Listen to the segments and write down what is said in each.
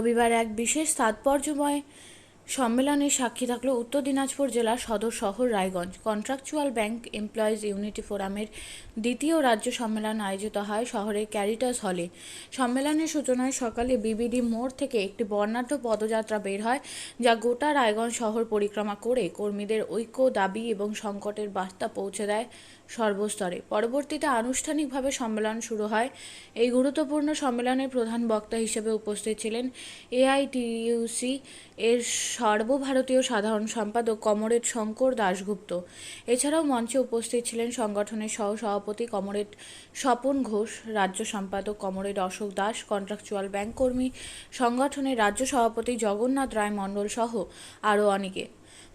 রবিবার এক বিশেষ তাৎপর্যময় সম্মেলনের সাক্ষী থাকল উত্তর দিনাজপুর জেলার সদর শহর Raiganj. Contractual bank employees unity ফোরামের দ্বিতীয় রাজ্য সম্মেলন আয়োজিত হয় শহরের ক্যারিটাস হলে সম্মেলনের সূচনায় সকালে বিবিডি মোড় থেকে একটি বর্ণাঢ্য পদযাত্রা বের হয়, যা গোটা রায়গঞ্জ শহর পরিক্রমা করে কর্মীদের ঐক্য, দাবি এবং সংকটের বার্তা পৌঁছে দেয় সর্বস্তরে। পরবর্তীতে আনুষ্ঠানিকভাবে সম্মেলন শুরু হয়। এই গুরুত্বপূর্ণ সম্মেলনের প্রধান বক্তা হিসেবে উপস্থিত ছিলেন এআইটিইউসি এর সর্বভারতীয় সাধারণ সম্পাদক কমরেড শঙ্কর দাশগুপ্ত। এছাড়াও মঞ্চে উপস্থিত ছিলেন সংগঠনের সহ সভাপতি কমরেড স্বপন ঘোষ, রাজ্য সম্পাদক comrade Ashok Das contractual bank কর্মী, সংগঠনের রাজ্য সভাপতি জগন্নাথ রায় মণ্ডল সহ আরও অনেকে।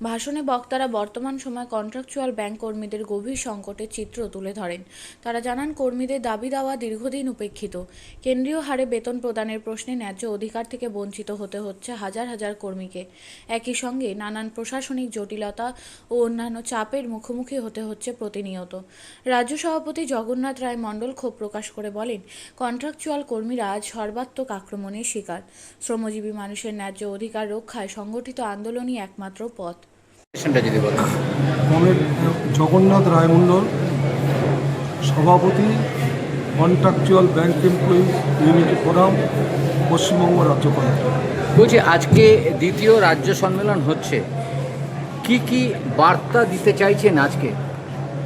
ভাষণে বক্তারা বর্তমান সময় কন্ট্রাকচুয়াল ব্যাংক কর্মীদের গভীর সংকটের চিত্র তুলে ধরেন। তারা জানান, কর্মীদের দাবি দাওয়া দীর্ঘদিন উপেক্ষিত। কেন্দ্রীয় হারে বেতন প্রদানের প্রশ্নে ন্যায্য অধিকার থেকে বঞ্চিত হতে হচ্ছে হাজার হাজার কর্মীকে। একই সঙ্গে নানান প্রশাসনিক জটিলতা ও অন্যান্য চাপের মুখোমুখি হতে হচ্ছে প্রতিনিয়ত। রাজ্য সভাপতি জগন্নাথ রায় মণ্ডল ক্ষোভ প্রকাশ করে বলেন কন্ট্রাকচুয়াল কর্মীরা আজ সর্বাত্মক আক্রমণের শিকার। শ্রমজীবী মানুষের ন্যায্য অধিকার রক্ষায় সংগঠিত আন্দোলনই একমাত্র পথ। যদি বলেন। কমের জগন্নাথ রায়মণ্ডল সভাপতি contractual bank employee unity forum Paschimbanga রাজ্য কমিটি। বলছি আজকে দ্বিতীয় রাজ্য সম্মেলন হচ্ছে। কি কি বার্তা দিতে চাইছেন আজকে?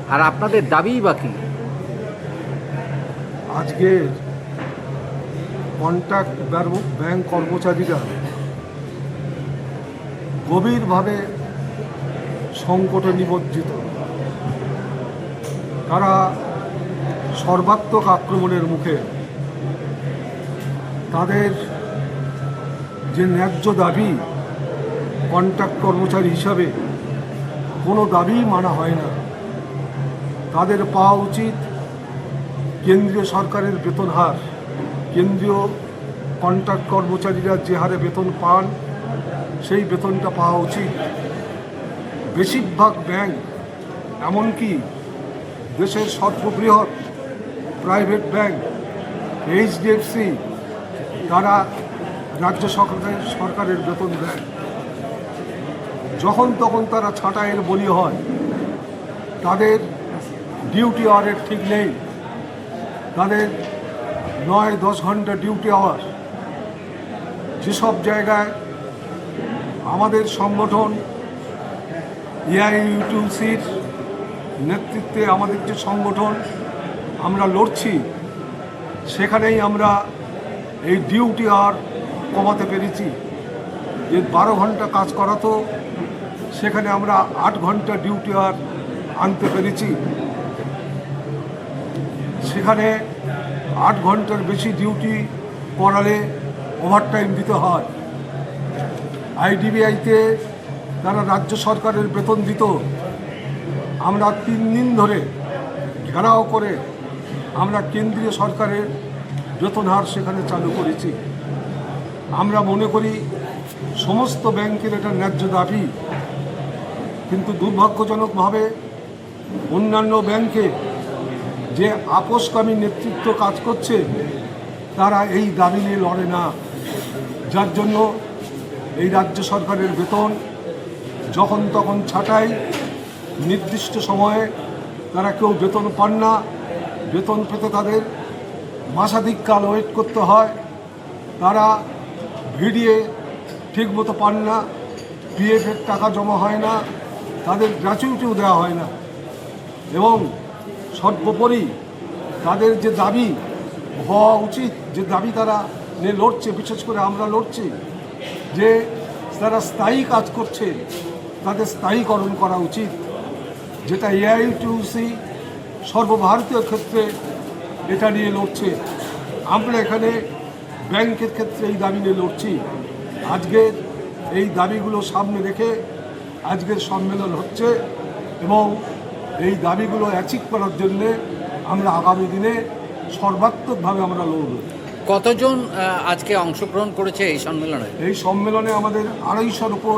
আর আপনাদের দাবিই বা কী? আজকে কন্ট্রাক্ট ব্যাংক কর্মচারীরা গভীরভাবে সংকটে নিমজ্জিত তারা সর্বাত্মক আক্রমণের মুখে তাদের যে ন্যায্য দাবি কন্ট্রাক্ট কর্মচারী হিসাবে কোনো দাবিই মানা হয় না, তাদের পাওয়া উচিত কেন্দ্রীয় সরকারের বেতন হার। কেন্দ্রীয় কন্ট্রাক্ট কর্মচারীরা যে হারে বেতন পান, সেই বেতনটা পাওয়া উচিত। বেশিরভাগ ব্যাংক এমনকি দেশের সর্ববৃহৎ প্রাইভেট ব্যাংক এইচডিএফসি তারা রাজ্য সরকারের সরকারের বেতন দেয়। যখন তখন তারা ছাঁটাইয়ের বলি হয়। তাদের ডিউটি আওয়ারের ঠিক নেই। তাদের নয়, দশ ঘণ্টা ডিউটি আওয়ার যেসব জায়গায় আমাদের সংগঠন এআইইউটিউসির নেতৃত্বে আমাদের যে সংগঠন, আমরা লড়ছি, সেখানেই আমরা এই ডিউটি আর কমাতে পেরেছি। যে বারো ঘণ্টা কাজ করাতো সেখানে আমরা আট ঘণ্টা ডিউটি আর আনতে পেরেছি। সেখানে আট ঘণ্টার বেশি ডিউটি করালে ওভারটাইম দিতে হয়। আইডিবিআইতে যারা রাজ্য সরকারের বেতন দিত, আমরা তিন দিন ধরে ঘেরাও করে আমরা কেন্দ্রীয় সরকারের বেতন হার সেখানে চালু করেছি। আমরা মনে করি সমস্ত ব্যাংকের এটা ন্যায্য দাবি, কিন্তু দুর্ভাগ্যজনকভাবে অন্যান্য ব্যাংকে যে আপোষকামী নেতৃত্ব কাজ করছে, তারা এই দাবি নিয়ে লড়ে না। যার জন্য এই রাজ্য সরকারের বেতন যখন তখন ছাঁটাই, নির্দিষ্ট সময়ে তারা কেউ বেতন পান না। বেতন পেতে তাদের মাসাধিক কাল ওয়েট করতে হয়। তারা ভিডিয়ে ঠিকমতো পান না পিএফের টাকা জমা হয় না, তাদের গ্র্যাচুইটিও দেওয়া হয় না। এবং সর্বোপরি তাদের যে দাবি হওয়া উচিত, যে দাবি তারা নিয়ে লড়ছে, বিশেষ করে আমরা লড়ছি, যে তারা স্থায়ী কাজ করছে তাদের স্থায়ীকরণ করা উচিত যেটা এআইটিউসি সর্বভারতীয় ক্ষেত্রে এটা নিয়ে লড়ছে। আমরা এখানে ব্যাংকের ক্ষেত্রে এই দাবি নিয়ে লড়ছি। আজকের এই দাবিগুলো সামনে রেখে আজকের সম্মেলন হচ্ছে এবং এই দাবিগুলো অ্যাচিভ করার জন্যে আমরা আগামী দিনে সর্বাত্মকভাবে আমরা লড়ব। কতজন আজকে অংশগ্রহণ করেছে এই সম্মেলনে? এই সম্মেলনে আমাদের আড়াইশোর উপর